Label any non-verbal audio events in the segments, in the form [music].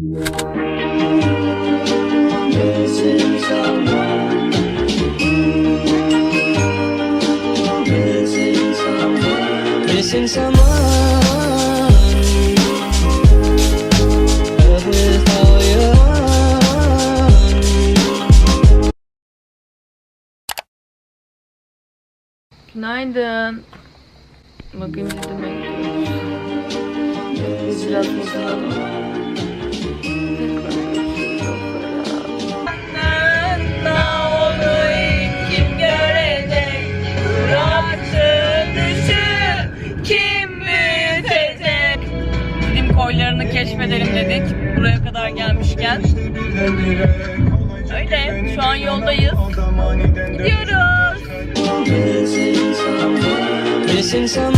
Missing someone. Missing someone. Missing someone. Love is all you. Günaydın. Dedim Biz biraz hazırlanalım. Öyle şu an yoldayız. Gidiyoruz. Missing.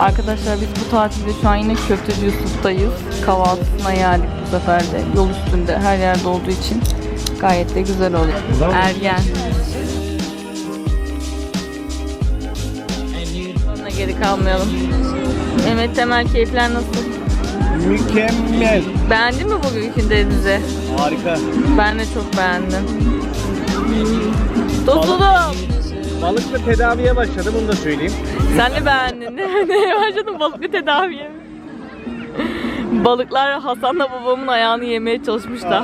Arkadaşlar biz bu tatilde şu an yine Köfteci Yusuf'tayız. Kahvaltısına geldik bu sefer de. Yol üstünde her yerde olduğu için gayet de güzel oluyor. Ergen. Geri kalmayalım. Mehmet Temel keyifler nasıl? Mükemmel. Beğendin mi bugünkü denizi? Harika. Ben de çok beğendim. Dostum. Balıkla tedaviye başladım onu da söyleyeyim. Sen de beğendin. Neye başladın balıklı tedaviye mi? Balıklar Hasan'la babamın ayağını yemeye çalışmışlar.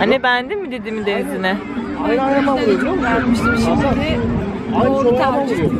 Anne beğendin mi dediğimi denizine? Aynı ayağıma vuruyor musun? Şimdi Çorabıma vuruyor.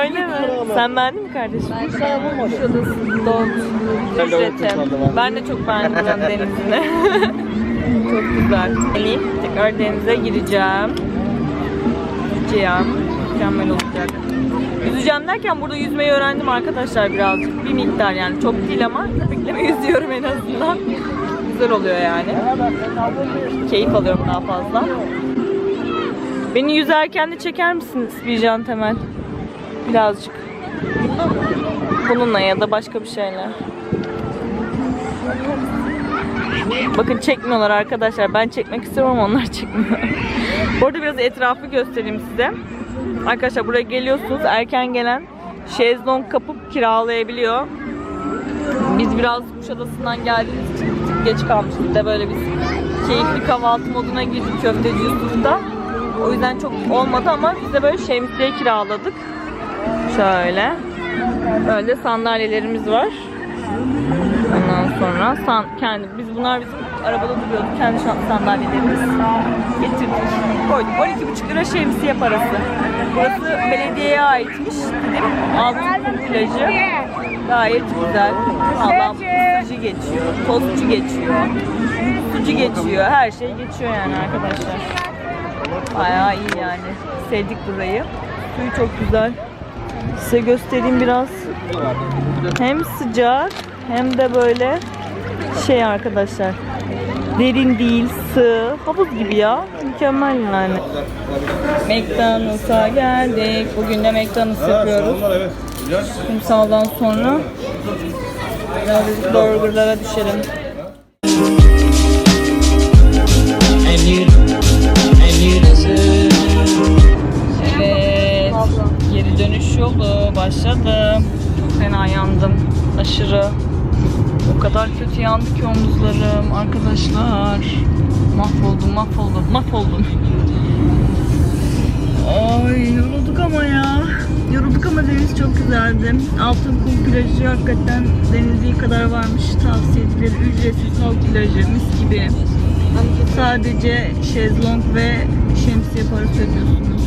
Öyle mi? [laughs] Sen beğendin mi kardeşim? Ben Ücretim. unutmadım ha. Ben de çok beğendim buranın denizini. [laughs] çok güzel. Geleyim. Tekrar denize gireceğim. Yüzeceğim. Mükemmel olacak. Yüzeceğim derken burada yüzmeyi öğrendim arkadaşlar birazcık. Bir miktar yani. Çok değil ama köpekleme [laughs] yüzüyorum en azından. Güzel oluyor yani. Keyif alıyorum daha fazla. Beni yüzerken de çeker misiniz Bircan Temel? Birazcık. Bununla ya da başka bir şeyle. Bakın çekmiyorlar arkadaşlar. Ben çekmek istiyorum ama onlar [laughs] çekmiyor. Bu arada biraz etrafı göstereyim size. Arkadaşlar buraya geliyorsunuz. Erken gelen şezlong kapıp kiralayabiliyor. Biz biraz Kuşadası'ndan geldiğimiz için geç kalmıştık. De böyle biz keyifli kahvaltı moduna girdik köfteci Yusuf'ta. O yüzden çok olmadı ama biz de böyle şemsiye kiraladık. Şöyle. Böyle sandalyelerimiz var. Ondan sonra san, kendi biz bunlar bizim arabada duruyordu. Kendi sandalyelerimiz getirdik. Koyduk. 12,5 lira şemsiye parası. Burası belediyeye aitmiş. Dedim Altınkum plajı. Gayet güzel. Allah'ım ısıtıcı geçiyor. Tostçu geçiyor. Sucu geçiyor. Her şey geçiyor yani arkadaşlar. Bayağı iyi yani. Sevdik burayı. Suyu çok güzel. Size göstereyim biraz. Hem sıcak hem de böyle şey arkadaşlar. Derin değil, sığ. Havuz gibi ya. Mükemmel yani. McDonald's'a geldik. Bugün de McDonald's yapıyoruz. Kumsaldan sonra biraz dedik burgerlara düşelim. Geri dönüş yolu başladı. Çok fena yandım. Aşırı. O kadar kötü yandı ki omuzlarım arkadaşlar. Mahvoldum, mahvoldum, mahvoldum. Ay yorulduk ama ya. Yorulduk ama deniz çok güzeldi. Altın kum plajı hakikaten denizliği kadar varmış. Tavsiye edilir. Ücretsiz halk plajı mis gibi. Sadece şezlong ve şemsiye parası ödüyorsunuz.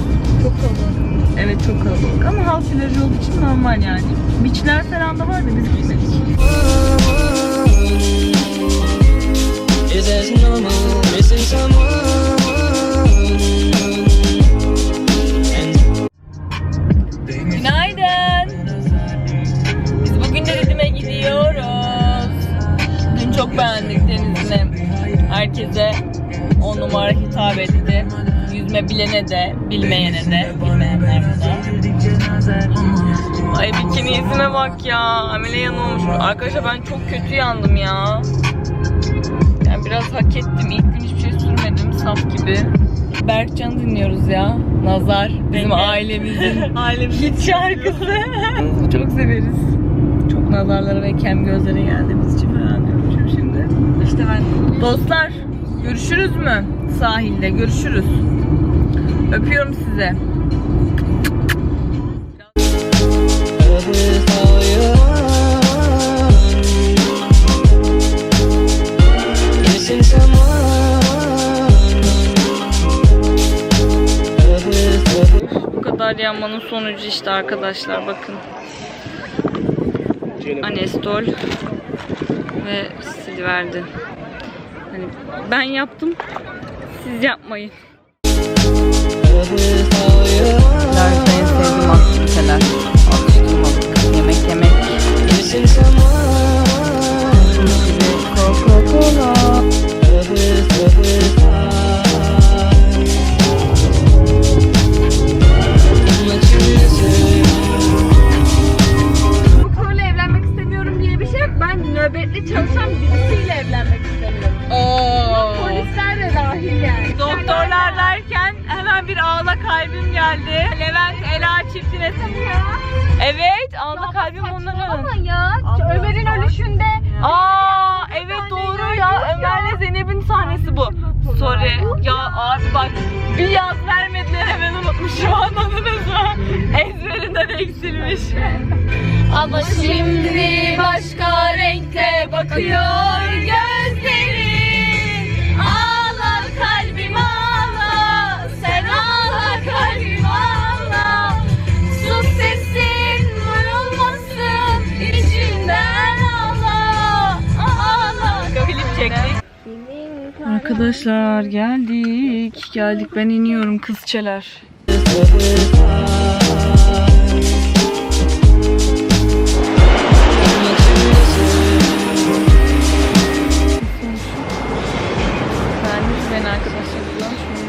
Çok kalabalık. Evet çok kalabalık ama halk plajı olduğu için normal yani. Beachler falan da var da biz gitmedik. Günaydın. Biz bugün de Didim'e gidiyoruz. Dün çok beğendik denizini. Herkese on numara hitap etti. Yüzme bilene de, bilmeyene de, bilmeyenler de. Ay bikini izime bak ya. Amele yanılmış. Arkadaşlar ben çok kötü yandım ya. Yani biraz hak ettim. İlk gün hiçbir şey sürmedim. saf gibi. Berkcan'ı dinliyoruz ya. Nazar. Bizim [laughs] ailemizin hit şarkısı. Çok severiz. Çok nazarlara ve kem gözlere geldiğimiz için falan şimdi. İşte ben Dostlar görüşürüz mü? Sahilde görüşürüz. Öpüyorum every. Bu kadar yanmanın sonucu işte arkadaşlar bakın. Anestol ve Silver'di. Hani ben yaptım. Siz yapmayın. Larsa en sevdiğim aktiviteler. Atıştırmalık, yemek yemek. Missing someone. Coca-Cola. Every, every time. What you missing? bu konuyla evlenmek istemiyorum diye bir şey yok. Ben nöbetli çalışan birisiyle evlenmek istemiyorum. Hemen bir ağla kalbim geldi. Levent Ela çiftine. Evet ağla kalbim onların. Ama ya Ömer'in ölüşünde Aa evet doğru ya Ömer'le Zeynep'in sahnesi bu. Sorry ya abi bak bir yaz vermediler hemen unutmuşum anladınız mı? Ezberinden eksilmiş. Ama şimdi başka renkte bakıyor Arkadaşlar geldik. Geldik ben iniyorum kızçeler.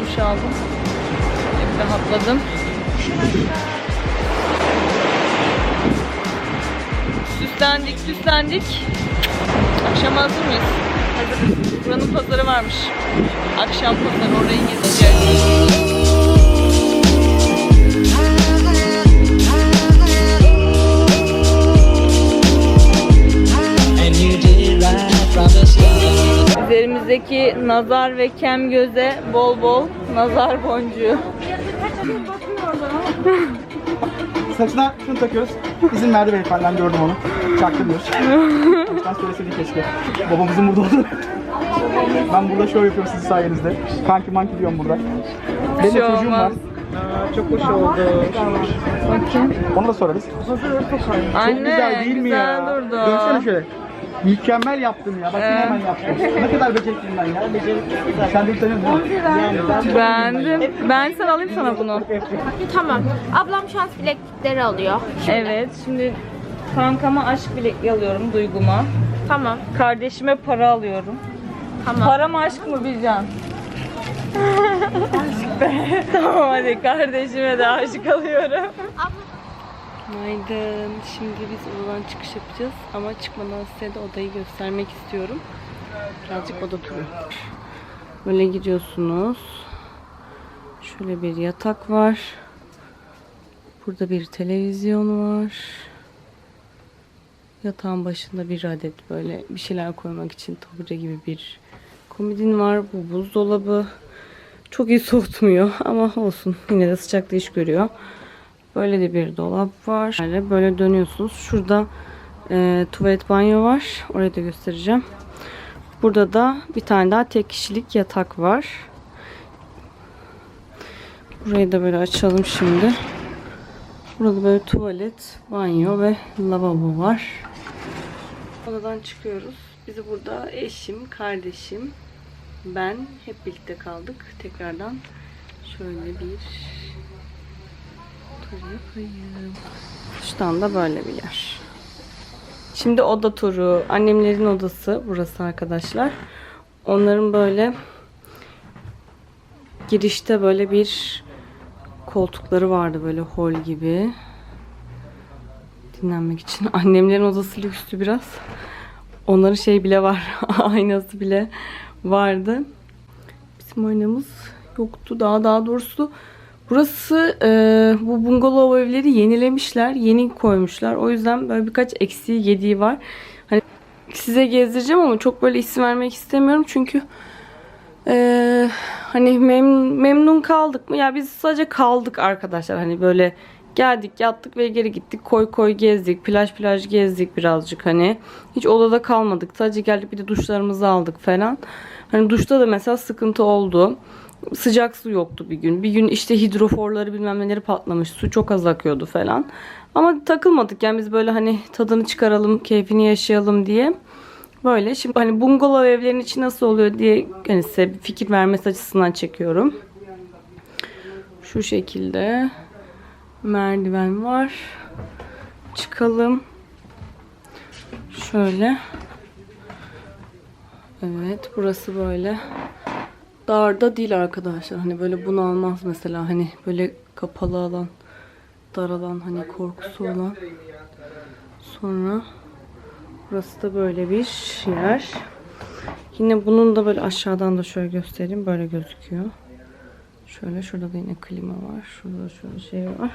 Duş aldım. Bir rahatladım. Süslendik, süslendik. Akşam hazır mıyız? Buranın pazarı varmış. Akşam pazarı orayı gezeceğiz. Üzerimizdeki nazar ve kem göze bol bol nazar boncuğu. Saçına şunu takıyoruz. İzin verdi beyefendiden gördüm onu. Çaktırmıyoruz. Baştan söyleseydi keşke. Babamızın burada olduğunu. Ben burada show yapıyorum sizin sayenizde. Kanki manki diyorum burada. Benim de şey çocuğum var. olmaz. çok hoş oldu. Bakayım. Onu da sorarız. Anne çok güzel değil mi ya? güzel durdu. Dönsene şöyle. Mükemmel yaptım ya. Bak yine Evet. hemen yaptım. ne kadar becerikliyim ben ya. Becerikliyim. Sen de utanıyorsun değil mi? Beğendim. Ben sen alayım sana bunu. Tamam. Ablam şans bileklikleri alıyor. Evet şimdi kankama aşk bilekliği alıyorum duyguma. Tamam. Kardeşime para alıyorum. Tamam. Para mı aşk mı Bircan? aşk [laughs] be. tamam hadi kardeşime de aşık alıyorum. Günaydın. Şimdi biz odadan çıkış yapacağız ama çıkmadan size de odayı göstermek istiyorum. Birazcık oda turu. Böyle gidiyorsunuz. Şöyle bir yatak var. Burada bir televizyon var. Yatağın başında bir adet böyle bir şeyler koymak için tabure gibi bir komodin var. Bu buzdolabı. Çok iyi [laughs] soğutmuyor ama olsun. Yine de sıcakta iş görüyor. Böyle de bir dolap var. Böyle, böyle dönüyorsunuz. Şurada e, tuvalet banyo var. Orayı da göstereceğim. Burada da bir tane daha tek kişilik yatak var. Burayı da böyle açalım şimdi. Burada böyle tuvalet, banyo ve lavabo var. Odadan çıkıyoruz. Biz burada eşim, kardeşim, ben hep birlikte kaldık. Tekrardan şöyle bir tur yapayım. Şuradan da böyle bir yer. Şimdi oda turu. Annemlerin odası burası arkadaşlar. Onların böyle girişte böyle bir koltukları vardı böyle hol gibi. Dinlenmek için. [laughs] Annemlerin odası lükstü biraz. Onların şey bile var. [laughs] Aynası bile vardı. Bizim aynamız yoktu. Daha daha doğrusu burası e, bu bungalov evleri yenilemişler. Yeni koymuşlar. O yüzden böyle birkaç eksiği gediği var. Hani size gezdireceğim ama çok böyle isim vermek istemiyorum. Çünkü e, hani mem- memnun kaldık mı? Ya biz sadece kaldık arkadaşlar. Hani böyle geldik yattık ve geri gittik. Koy koy gezdik. Plaj plaj gezdik birazcık hani. Hiç odada kalmadık. Sadece geldik bir de duşlarımızı aldık falan. Hani duşta da mesela sıkıntı oldu. Sıcak su yoktu bir gün. Bir gün işte hidroforları bilmem neleri patlamış. Su çok az akıyordu falan. Ama takılmadık yani biz böyle hani tadını çıkaralım, keyfini yaşayalım diye. Böyle şimdi hani bungalov evlerin içi nasıl oluyor diye hani size fikir vermesi açısından çekiyorum. Şu şekilde merdiven var. Çıkalım. Şöyle. Evet, burası böyle. Darda değil arkadaşlar. Hani böyle bunu almaz mesela. Hani böyle kapalı alan, dar alan, hani korkusu olan. Sonra burası da böyle bir yer. Yine bunun da böyle aşağıdan da şöyle göstereyim. Böyle gözüküyor. Şöyle şurada da yine klima var. Şurada da şöyle şey var.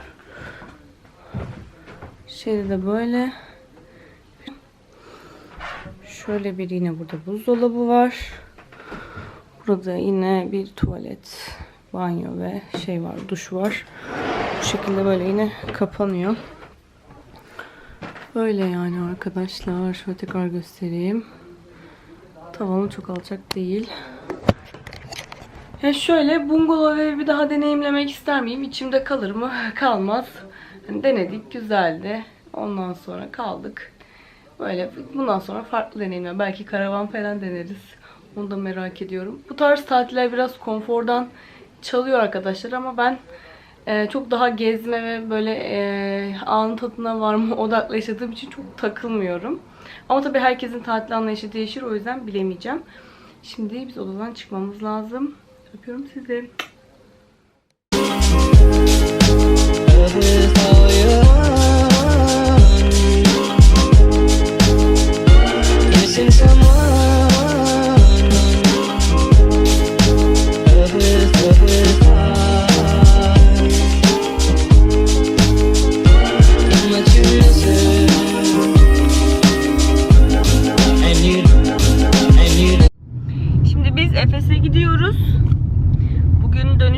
Şeyde de böyle. Şöyle bir yine burada buzdolabı var. Burada yine bir tuvalet, banyo ve şey var, duş var. Bu şekilde böyle yine kapanıyor. Böyle yani arkadaşlar. Şöyle tekrar göstereyim. Tavanı çok alçak değil. Ya şöyle bungalov evi bir daha deneyimlemek ister miyim? İçimde kalır mı? [laughs] Kalmaz. Hani denedik, güzeldi. Ondan sonra kaldık. Böyle bundan sonra farklı deneyimler. Belki karavan falan deneriz. Onu da merak ediyorum. Bu tarz tatiller biraz konfordan çalıyor arkadaşlar ama ben e, çok daha gezme ve böyle e, anın tadına varma [laughs] odaklı yaşadığım için çok takılmıyorum. Ama tabii herkesin tatil anlayışı değişir o yüzden bilemeyeceğim. Şimdi biz odadan çıkmamız lazım. Öpüyorum sizi. Love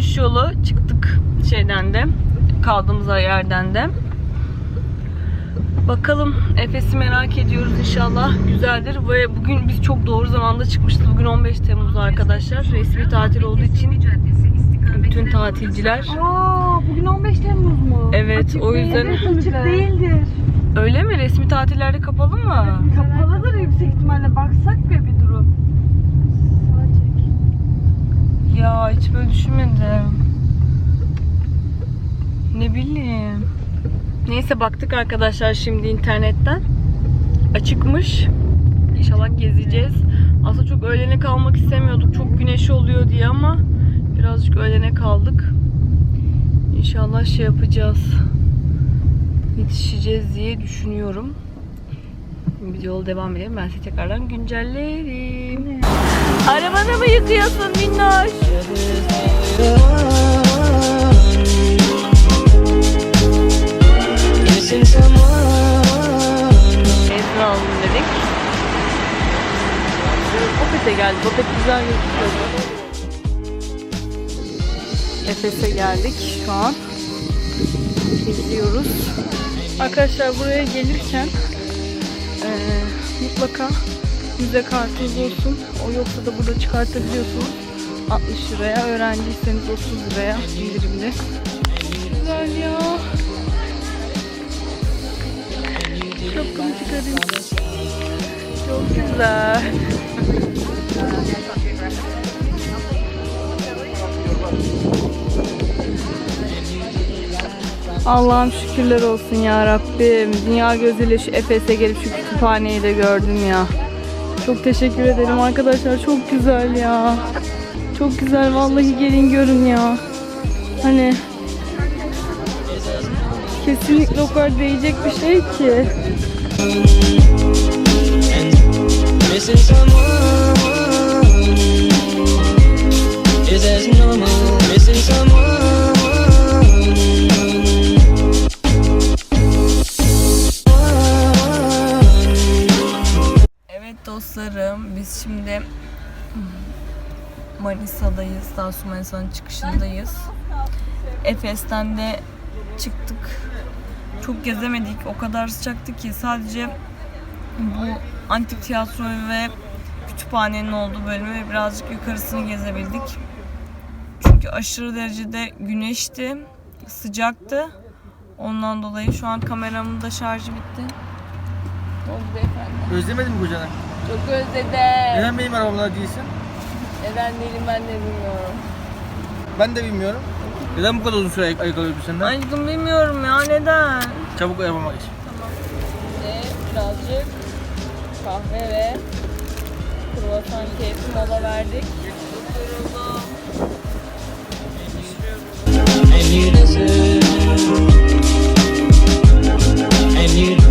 dönüş yolu çıktık şeyden de kaldığımız yerden de. Bakalım Efes'i merak ediyoruz inşallah güzeldir ve bugün biz çok doğru zamanda çıkmıştık. Bugün 15 Temmuz arkadaşlar. Resmi tatil olduğu için bütün tatilciler Aa, bugün 15 Temmuz mu? Evet, o yüzden- [laughs] Açık değildir. öyle mi? Resmi tatillerde kapalı mı? Kapalıdır yüksek ihtimalle. Baksak be bir Ya hiç böyle düşünmedim. Ne bileyim. Neyse baktık arkadaşlar şimdi internetten. Açıkmış. İnşallah gezeceğiz. Aslında çok öğlene kalmak istemiyorduk. Çok güneş oluyor diye ama birazcık öğlene kaldık. İnşallah şey yapacağız. Yetişeceğiz diye düşünüyorum. Yol devam edelim. Ben size tekrardan güncellerim. Arabanı mı yıkıyorsun minnoş? Benzin alalım dedik. Opet'e geldik. Opet güzel gözüküyor. Efes'e geldik şu an. Geziyoruz. Arkadaşlar buraya gelirken eee, mutlaka müze kartınız olsun. O yoksa da burada çıkartabiliyorsunuz. 60 liraya, öğrenciyseniz 30 liraya indirimli. Güzel ya. Şapkamı çıkarayım. Çok güzel. Allah'ım şükürler olsun ya Rabbim. Dünya gözüyle şu Efes'e gelip şu kütüphaneyi de gördüm ya. Çok teşekkür ederim arkadaşlar. Çok güzel ya. Çok güzel. Vallahi gelin görün ya. Hani kesinlikle o kadar değecek bir şey ki. Missing someone missing someone. Dostlarım biz şimdi Manisa'dayız. Sonra Manisa'nın çıkışındayız. Efes'ten de çıktık. Çok gezemedik. O kadar sıcaktı ki sadece bu antik tiyatro ve kütüphanenin olduğu bölümü ve birazcık yukarısını gezebildik. Çünkü aşırı derecede güneşti, sıcaktı. Ondan dolayı şu an kameramın da şarjı bitti. Oldu beyefendi. Özlemedin mi kocanı? Çok özledim. Neden benim arabamda değilsin? Neden değilim ben de bilmiyorum. Ben de bilmiyorum. Neden bu kadar uzun süre ay- ayık alıyordu senden? Aşkım bilmiyorum ya neden? Çabuk arabama geç. Ve birazcık kahve ve kruvasan keyfi mola verdik. And you deserve. And you